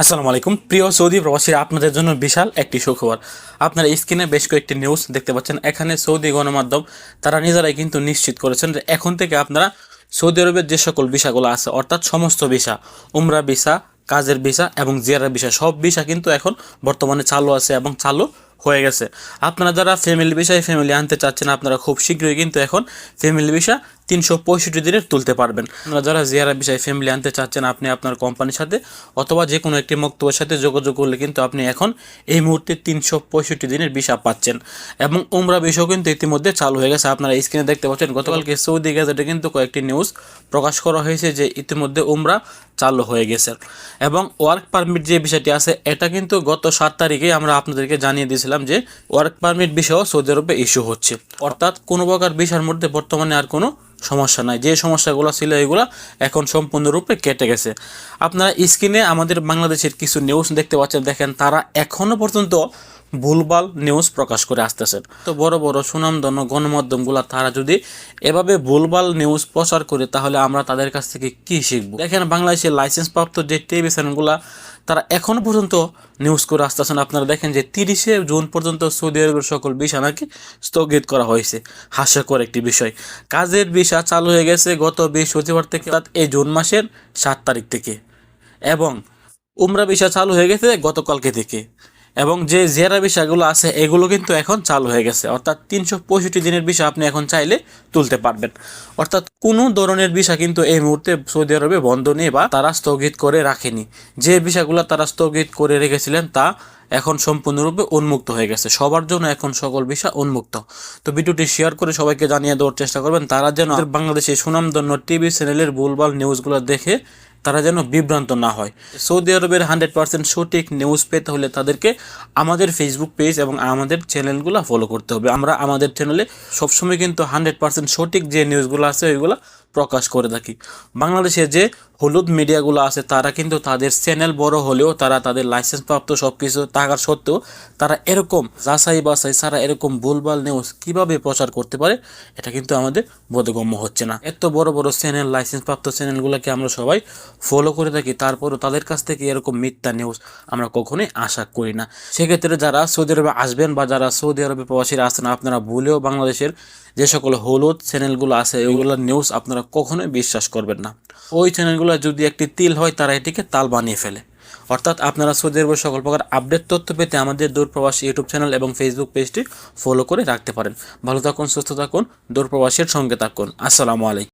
আসসালামু আলাইকুম। প্রিয় সৌদি প্রবাসীরা আপনাদের জন্য বিশাল একটি সুখবর। আপনারা স্ক্রিনে বেশ কয়েকটি নিউজ দেখতে পাচ্ছেন। এখানে সৌদি গণমাধ্যম, তারা নিজেরাই কিন্তু নিশ্চিত করেছেন যে এখন থেকে আপনারা সৌদি আরবের যে সকল ভিসাগুলো আছে, অর্থাৎ সমস্ত ভিসা, উমরা ভিসা, কাজের ভিসা এবং জিয়ারা ভিসা, সব ভিসা কিন্তু এখন বর্তমানে চালু আছে এবং চালু হয়ে গেছে। আপনারা যারা ফ্যামিলি ভিসায় ফ্যামিলি আনতে চাচ্ছেন, আপনারা খুব শীঘ্রই কিন্তু এখন ফ্যামিলি ভিসা তিনশো পঁয়ষট্টি দিনের তুলতে পারবেন। আপনারা যারা জিয়ারা বিষয়ে ফ্যামিলি আনতে চাচ্ছেন, আপনি আপনার কোম্পানির সাথে অথবা যে কোনো একটি মক্তবের সাথে যোগাযোগ করলে কিন্তু আপনি এখন এই মুহূর্তে তিনশো পঁয়ষট্টি দিনের ভিসা পাচ্ছেন। এবং উমরা বিষয় কিন্তু ইতিমধ্যে চালু হয়ে গেছে। আপনারা স্ক্রিনে দেখতে পাচ্ছেন, গতকালকে সৌদি গেজেটে কিন্তু কয়েকটি নিউজ প্রকাশ করা হয়েছে যে ইতিমধ্যে উমরা চালু হয়ে গেছে। এবং ওয়ার্ক পারমিট যে বিষয়টি আছে, এটা কিন্তু গত সাত তারিখে আমরা আপনাদেরকে জানিয়ে দিয়েছিলাম যে ওয়ার্ক পারমিট বিষয়ও সৌদি আরবে ইস্যু হচ্ছে। অর্থাৎ কোনো প্রকার বিষয়ের মধ্যে বর্তমানে আর কোনো সমস্যা নাই। যে সমস্যাগুলো ছিল এগুলো এখন সম্পূর্ণরূপে কেটে গেছে। আপনারা স্ক্রিনে আমাদের বাংলাদেশের কিছু নিউজ দেখতে পাচ্ছেন। দেখেন তারা এখনও পর্যন্ত ভুলভাল নিউজ প্রকাশ করে আসতেছেন। তো বড় বড় সুনামধন্য গণমাধ্যমগুলো, তারা যদি এভাবে ভুলভাল নিউজ প্রচার করে, তাহলে আমরা তাদের কাছ থেকে কি শিখব? দেখেন, বাংলাদেশের লাইসেন্স প্রাপ্ত যে টিভি তারা এখনও পর্যন্ত নিউজ করে আসতেছেন। আপনারা দেখেন যে তিরিশে জুন পর্যন্ত সৌদি আরবের সকল বিষয় নাকি স্থগিত করা হয়েছে। হাস্যকর একটি বিষয়। কাজের বিষয় চালু হয়ে গেছে গত বৃহস্পতিবার থেকে, অর্থাৎ এই জুন মাসের সাত তারিখ থেকে। এবং উমরা বিষয় চালু হয়ে গেছে গতকালকে থেকে। এবং যে জেরা বিষয়গুলো আছে, এগুলো কিন্তু এখন চালু হয়ে গেছে। অর্থাৎ তিনশো পঁয়ষট্টি দিনের বিষয় আপনি এখন চাইলে তুলতে পারবেন। অর্থাৎ কোনো ধরনের বিষয় কিন্তু এই মুহূর্তে সৌদি আরবে বন্ধ নেই বা তারা স্থগিত করে রাখেনি। যে বিষয়গুলো তারা স্থগিত করে রেখেছিলেন তা এখন সম্পূর্ণরূপে উন্মুক্ত হয়ে গেছে। সবার জন্য এখন সকল বিষয় উন্মুক্ত। তো ভিডিওটি শেয়ার করে সবাইকে জানিয়ে দেওয়ার চেষ্টা করবেন। তারা যেন আমাদের বাংলাদেশে সুনামধন্য টিভি চ্যানেলের ভুলভাল নিউজগুলো দেখে তারা যেন বিভ্রান্ত না হয়। সৌদি আরবের হান্ড্রেড পার্সেন্ট সঠিক নিউজ পেতে হলে তাদেরকে আমাদের ফেসবুক পেজ এবং আমাদের চ্যানেলগুলো ফলো করতে হবে। আমরা আমাদের চ্যানেলে সবসময় কিন্তু হান্ড্রেড পার্সেন্ট সঠিক যে নিউজগুলো আছে, ওইগুলো প্রকাশ করে থাকি। বাংলাদেশে যে হলুদ মিডিয়াগুলো আছে, তারা কিন্তু তাদের চ্যানেল বড় হলেও তারা তাদের লাইসেন্স প্রাপ্ত সব কিছু থাকার সত্ত্বেও তারা এরকম যাচাই বাছাই ছাড়া এরকম ভুলভাল নিউজ কীভাবে প্রচার করতে পারে, এটা কিন্তু আমাদের বোধগম্য হচ্ছে না। এত বড় বড় চ্যানেল লাইসেন্স প্রাপ্ত চ্যানেলগুলোকে আমরা সবাই ফলো করে থাকি, তারপরও তাদের কাছ থেকে এরকম মিথ্যা নিউজ আমরা কখনোই আশা করি না। সেক্ষেত্রে যারা সৌদি আরবে আসবেন বা যারা সৌদি আরবে প্রবাসীরা আসেন আপনারা ভুলেও বাংলাদেশের যে সকল হলুদ চ্যানেলগুলো আছে এগুলোর নিউজ আপনারা কখনোই বিশ্বাস করবেন না। ওই চ্যানেলগুলো যদি একটি তিল হয়, তারা এটিকে তাল বানিয়ে ফেলে। অর্থাৎ আপনারা সৌদি আরবের সকল প্রকার আপডেট তথ্য পেতে আমাদের দূরপ্রবাসী ইউটিউব চ্যানেল এবং ফেসবুক পেজটি ফলো করে রাখতে পারেন। ভালো থাকুন, সুস্থ থাকুন, দূরপ্রবাসীর সঙ্গে থাকুন। আসসালামু আলাইকুম।